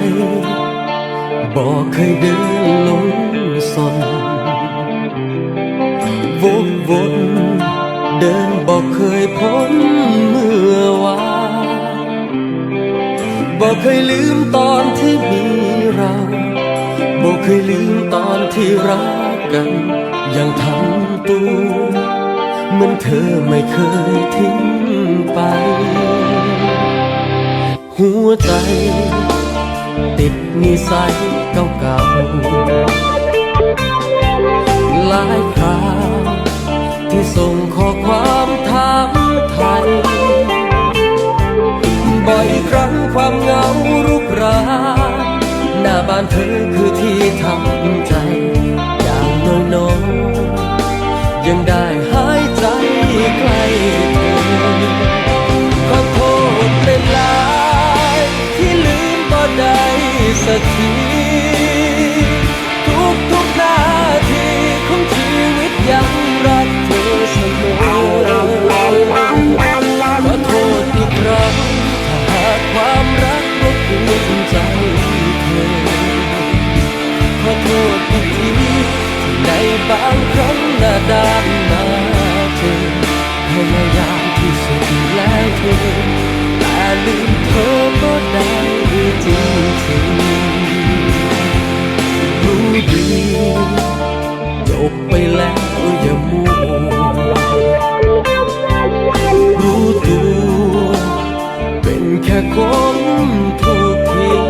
ใจบอกเคยเดินลงสนวกวนเดินบอกเคยพ้นเมื่อวานบอกเคยลืมตอนที่มีเราบอกเคยลืมตอนที่รักกันยังทำตัวเหมือนเธอไม่เคยทิ้งไป หัวใจ ติดนิสัยเก่าๆหลายคราที่ส่งข้อความถามไทยบ่อยครั้งความเหงารุกรานหน้าบ้านเธอคือที่ทำใจ อย่างน้อยๆยังได้ สักทีทุกทุกนาทีของชีวิตยังรักเธอเสมอขอโทษอีกครั้งถ้าหากความรักรบกวนใจเธอขอโทษอีกทีที่ในบางครั้งหน้าด้านมาเธอพยายามที่สุดแล้วเธอแต่ลืมเธอก็ได้จริงๆ ดีจบไปแล้วอย่ามัวรู้ตัว เป็นแค่คนถูกทิ้ง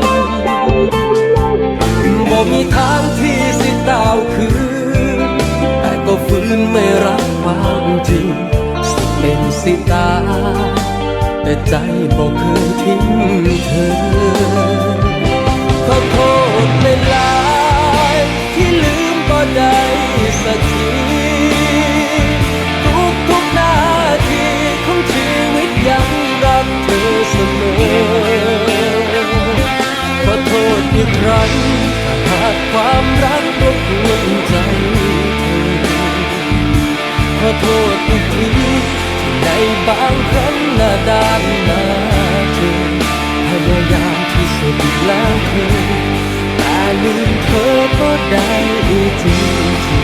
บอกมีทางที่สิตาวคืน แต่ก็ฝืนไม่รับความจริง สิเป็นสิตา แต่ใจบอกเคยทิ้งเธอ เสมอขอโทษอีกครั้งหากความรักรบกวนใจขอโทษอีกทีในบางครั้งหน้าด้านมาเธอพยายามที่สุดแล้วเธอแต่ลืมเธอก็ได้จริง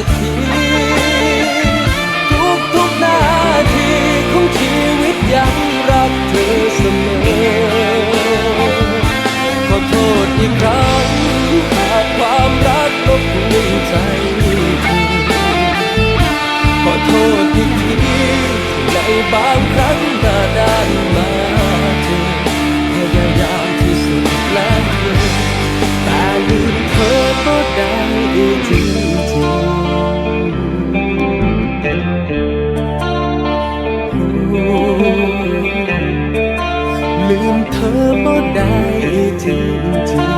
ักที ทุกทุกนาทีของชีวิตยังรักเธอเสมอ ขอโทษอีกครั้งหากความรักรบกวนใจขอโทษอีกทีในบางครั้งหน้าด้านมา ลืมเธอบ่ได้จริงๆ